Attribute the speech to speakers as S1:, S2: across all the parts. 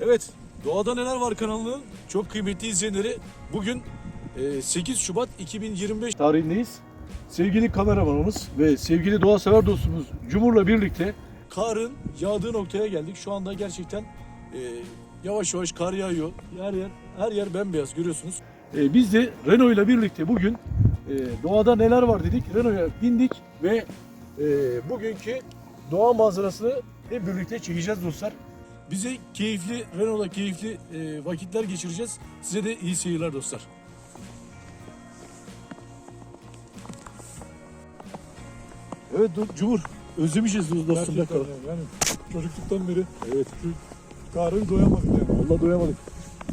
S1: Evet, Doğada Neler Var kanalının çok kıymetli izleyenleri bugün e, 8 Şubat 2025 tarihindeyiz. Sevgili kameramanımız ve sevgili doğa sever dostumuz Cumhur'la birlikte karın yağdığı noktaya geldik. Şu anda gerçekten e, yavaş yavaş kar yağıyor. Her yer her yer bembeyaz görüyorsunuz. E, biz de Renault ile birlikte bugün e, doğada neler var dedik. Renault'a bindik ve e, bugünkü doğa manzarasını hep birlikte çekeceğiz dostlar. Bize keyifli, Renault'la keyifli e, vakitler geçireceğiz. Size de iyi seyirler dostlar. Evet Cumhur. Özlemişiz dostum. be
S2: Gerçekten
S1: kalan.
S2: yani, yani çocukluktan beri
S1: Evet.
S2: şu karın doyamadık yani.
S1: Vallahi doyamadık.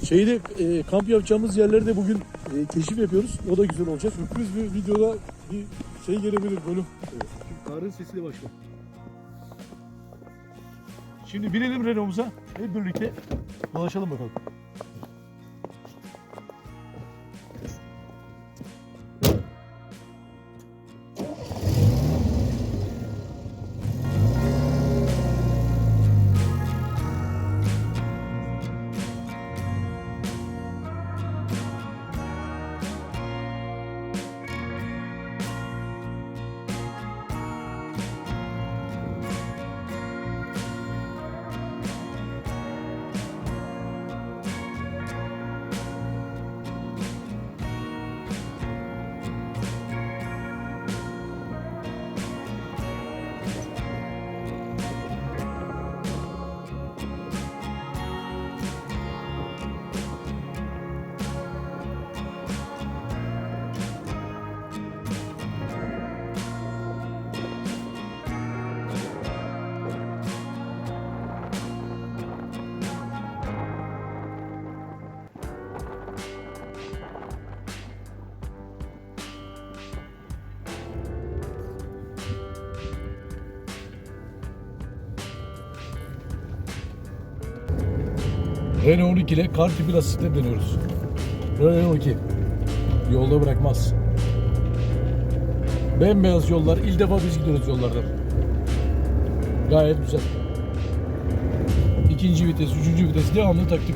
S1: Şeyde e, kamp yapacağımız yerleri de bugün e, keşif yapıyoruz. O da güzel olacak.
S2: Sürpriz bir videoda bir şey gelebilir bölüm.
S1: Karın sesiyle başla. Şimdi binelim Renault'umuza. Hep birlikte dolaşalım bakalım. Renault 12 ile kar tipi lastikle dönüyoruz. Renault 12. Yolda bırakmaz. Bembeyaz yollar. İlk defa biz gidiyoruz yollardan. Gayet güzel. İkinci vites, üçüncü vites devamlı taktık.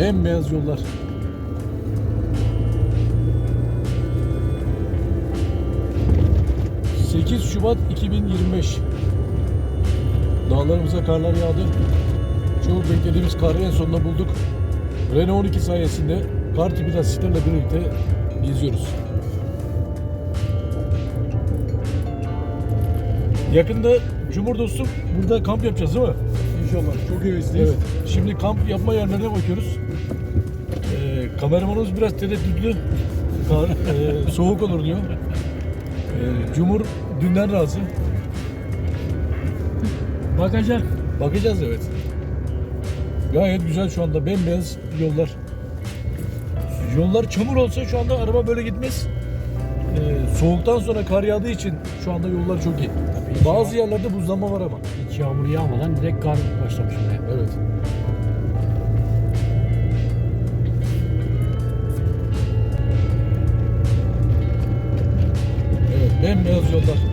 S1: Bembeyaz yollar. 8 Şubat 2025 Dağlarımıza karlar yağdı. Çok beklediğimiz karı en sonunda bulduk. Renault 12 sayesinde kar tipi lastiklerle birlikte geziyoruz. Yakında Cumhur dostum burada kamp yapacağız değil mi?
S2: İnşallah çok hevesliyiz.
S1: Evet. Şimdi kamp yapma yerlerine bakıyoruz. Ee, kameramanımız biraz tereddütlü. Kar, e, soğuk olur diyor. Ee, Cumhur dünden razı.
S2: Bakacak.
S1: Bakacağız evet. Gayet güzel şu anda bembeyaz yollar. Yollar çamur olsa şu anda araba böyle gitmez. Ee, soğuktan sonra kar yağdığı için şu anda yollar çok iyi. Bazı yerlerde buzlanma var ama.
S3: Hiç yağmur yağmadan direkt kar başlamış buraya.
S1: Evet. Evet, bembeyaz yollar.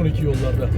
S1: 12 yollarda.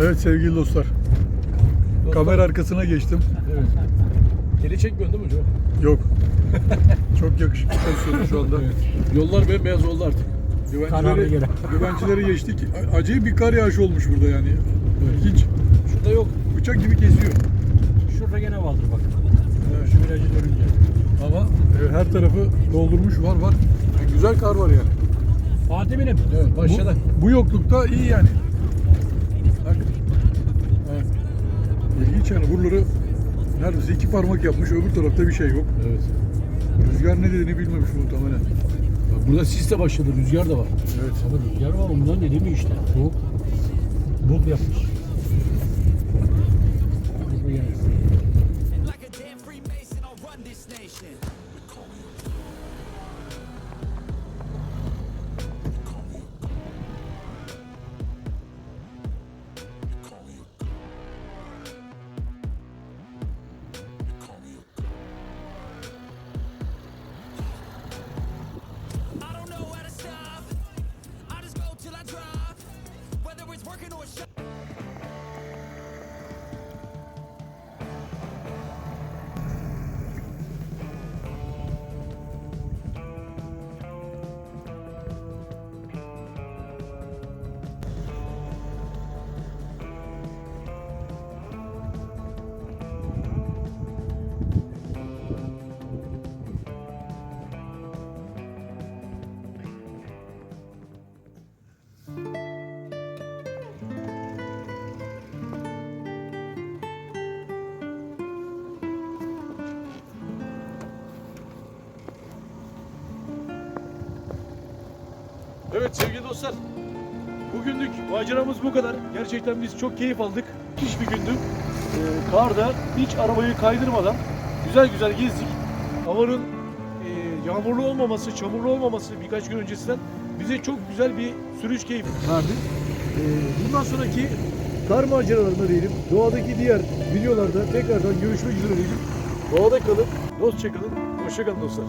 S2: Evet sevgili dostlar. Kamera arkasına geçtim.
S1: Evet. Kedi çekmiyorsun değil mi Joe?
S2: Yok. Çok yakışıklı çalışıyorum şu anda.
S1: Yollar bembeyaz oldu artık.
S2: Güvencileri, güvencileri geçtik. Acayip bir kar yağışı olmuş burada yani. Hiç
S1: Şurada yok.
S2: bıçak gibi kesiyor.
S3: Şurada gene vardır bak. Şu virajı dönünce.
S2: Ama e, her tarafı doldurmuş var var. Yani güzel kar var yani.
S3: Fatih benim.
S1: Evet başladı.
S2: Bu, bu yoklukta iyi yani. İlginç yani buraları neredeyse iki parmak yapmış öbür tarafta bir şey yok.
S1: Evet.
S2: Rüzgar ne dediğini bilmemiş muhtemelen.
S1: Bak burada sis de başladı. Rüzgar da var.
S2: Evet.
S3: Ama rüzgar var ondan dediğim mi işte. Soğuk. Buz yapmış.
S1: Evet sevgili dostlar. Bugünlük maceramız bu kadar. Gerçekten biz çok keyif aldık. Müthiş bir gündü. Ee, karda hiç arabayı kaydırmadan güzel güzel gezdik. Havanın e, yağmurlu olmaması, çamurlu olmaması birkaç gün öncesinden bize çok güzel bir sürüş keyfi verdi. Ee, bundan sonraki kar maceralarında diyelim, doğadaki diğer videolarda tekrardan görüşmek üzere diyelim. Doğada kalın, dostça kalın, hoşça kalın dostlar.